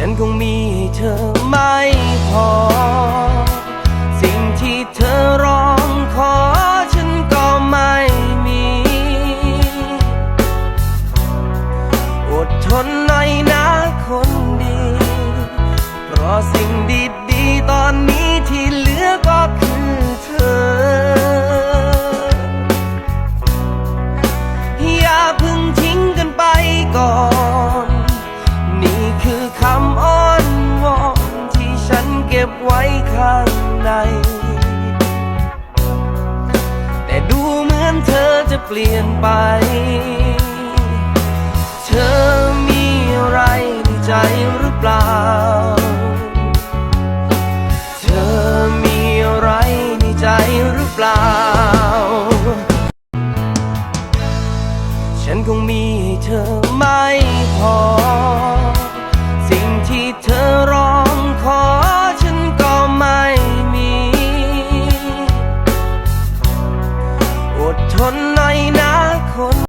ฉันคงมีให้เธอไม่พอ สิ่งที่เธอร้องขอฉันก็ไม่มี อดทนหน่อยนะคนดี เพราะสิ่งดีๆตอนนี้ที่เหลือก็คือเธอ อย่าพึ่ง เก็บไว้ข้างใน แต่ดูเหมือนเธอจะเปลี่ยนไป เธอมีอะไรในใจหรือเปล่า เธอมีอะไรในใจหรือเปล่า ฉันคงมีให้เธอไม่พอ สิ่งที่เธอรอ ดทนหน่อยนะคน